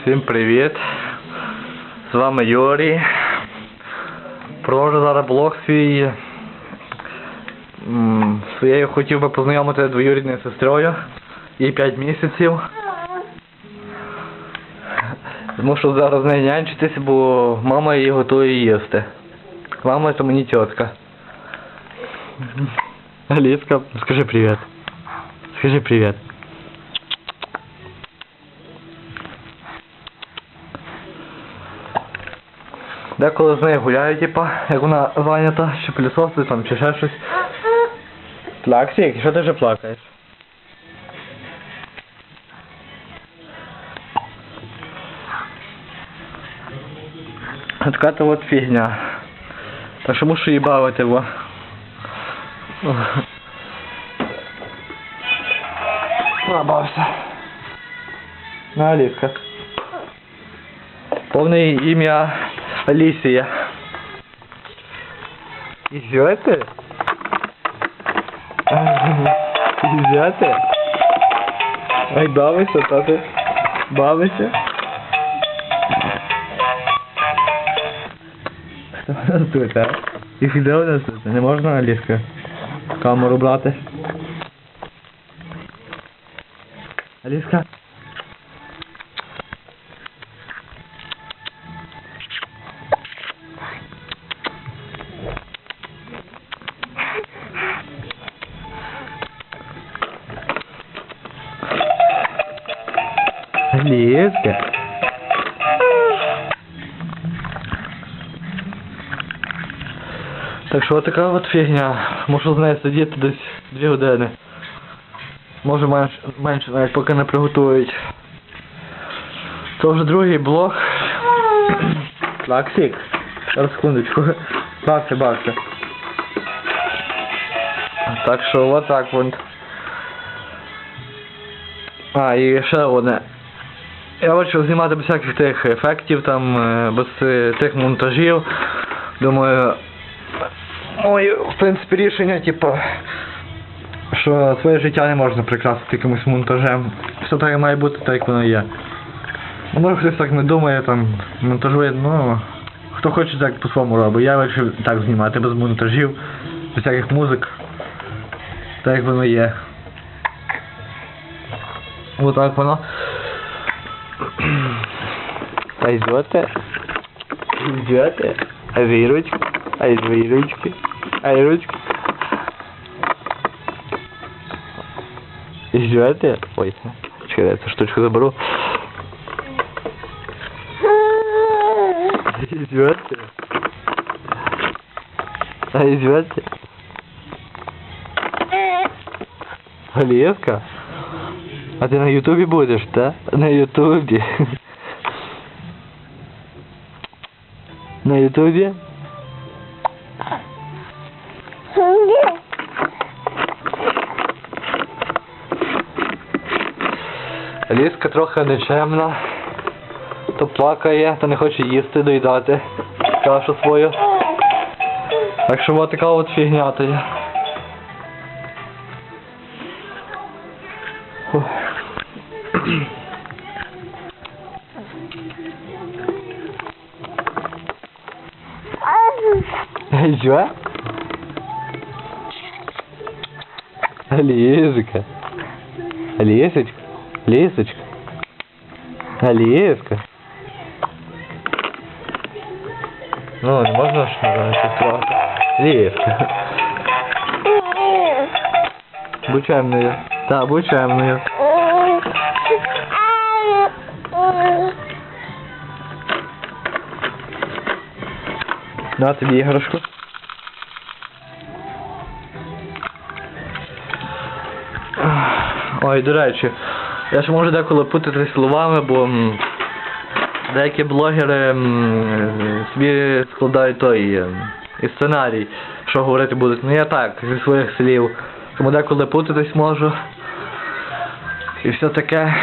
Всім привіт! З вами Юрій. Продовжу зараз блог свій. Своєю хотів би познайомити двоюрідною сестрою. Їй 5 місяців. Змушу зараз з нею бо мама її готує їсти. Мама це мені тітка. Аліска, скажи привіт. Скажи привіт. Деколи з нею гуляю, типа, як вона зайнята, чи пилісосить там, чи ще щось. Плаксик, що ти вже плакаєш? Така то от фігня. Так що мушу її бавити, во. Набався. На Аліска. Повне ім'я Алісія. Ізяти? Ізяти? Ай, бавися, тати. Бавися. Хто у нас тут, а? І де у нас тут? Не можна Аліска? Камеру брати? Аліска? Аліска? Так що така от фігня. Можу з нею сидіти десь дві години. Може менше, менше навіть поки не приготують. Це вже другий блок. Лаксик. Зараз секундочку. Бався, бався. Так що от так от. А, і ще одне. Я хочу знімати без всяких тих ефектів, там, е, без тих монтажів. Думаю, ой, в принципі, рішення, типу, що своє життя не можна прикрасити якимось монтажем. Все так має бути, так як воно є. Ну, може хтось так не думає, там, монтажує, ну, хто хоче так по-своєму робить. Я вирішив так знімати, без монтажів, без всяких музик. Так як воно є. Отак воно. А йдете? Йдете? А вірочки? А й твої ручки? А й ручки? Йдете? Ой, чекай, я цю штучку заберу. Йдете? А йдете? Олеска? А ти на Ютубі будеш, так? На Ютубі. На Ютубі? Ліска трохи нечемна. То плакає, то не хоче їсти, доїдати кашу свою. Так що от така от фігня то є. Що? Лізочка. Лісочка. Лісочка. Ліска. Ну, не можна ж щось трохи. Ліска. Будь чемною. Та, будь чемною. На тобі іграшку. Ой, до речі, я ж можу деколи путати словами, бо деякі блогери собі складають той м, і сценарій, що говорити будуть. Ну я так, зі своїх слів. Тому деколи путатись можу. І все таке.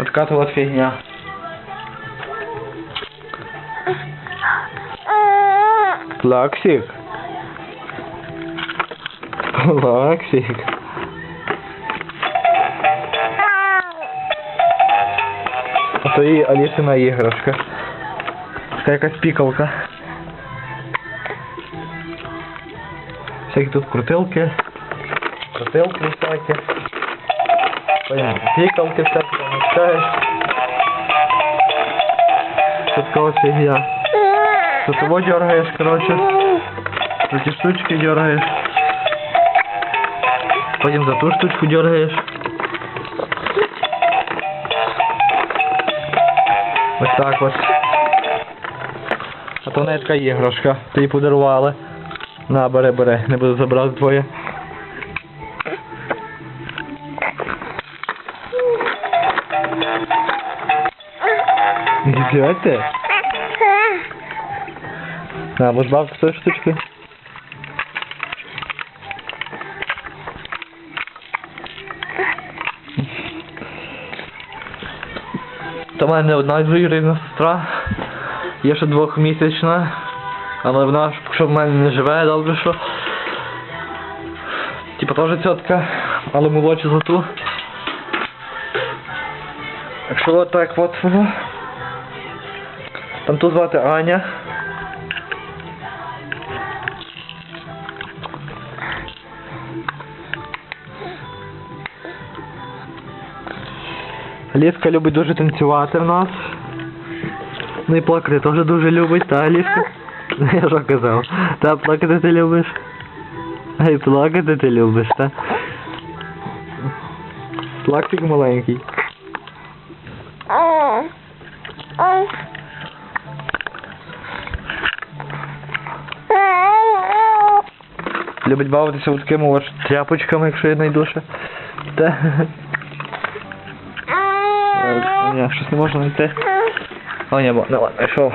От така фігня. Плаксик. Плаксик. То і Алісина іграшка. Така якась пікалка. Всякі тут крутилки. Крутилки всякі. Понятно. Пікалки всякі, помічаєш. Тут кого фігня. Тут его дергаешь, короче. Эти штучки дергаешь. Потім за ту штучку дергаешь. Ось так ось. А то не така іграшка. Ти її подарували. На, бери, бери, не буду забрати твоє. Идете? Будеш бавити з тої штучки? Та в мене одна двоюрідна сестра. Є ще двохмісячна. Але вона ж, що в мене не живе, добре що. Типа теж цьотка, але молодша за ту. Так що от так от воно. Там ту звати Аня. Ліска любить дуже танцювати в нас. Ну і плакати теж дуже любить, та Ліска? Я що казав? Та плакати ти любиш? А й плакати ти любиш, та? Плактик маленький. Любить бавитися от такими ось тряпочками, якщо я знайду ще. Та. Е, Ні, щось не можна знайти. О, ні, бо, ну ладно, знайшов.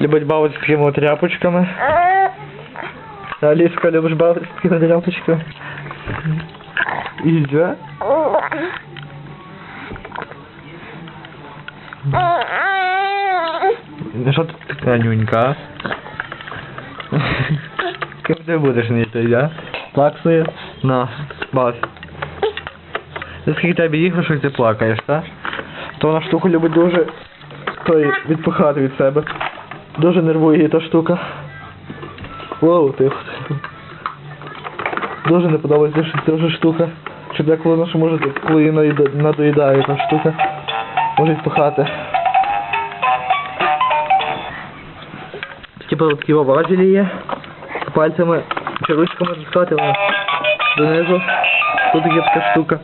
Любить бавитися такими от тряпочками. Аліска, любиш бавитися такими тряпочками? І що? Ну що ти така нюнька? а? Ким ти будеш нити, я? Плаксує? На, бався. Ти скільки тебе іграшок ти плакаєш, так? То вона штуку любить дуже той, відпихати від себе. Дуже нервує її та штука. Воу, тихо. Дуже не подобається що ця вже штука. Що деколи що може, коли її надоїдає та штука, може відпихати. Типа такі важелі є. Пальцями чи ручками затискати вона донизу. Тут є така штука.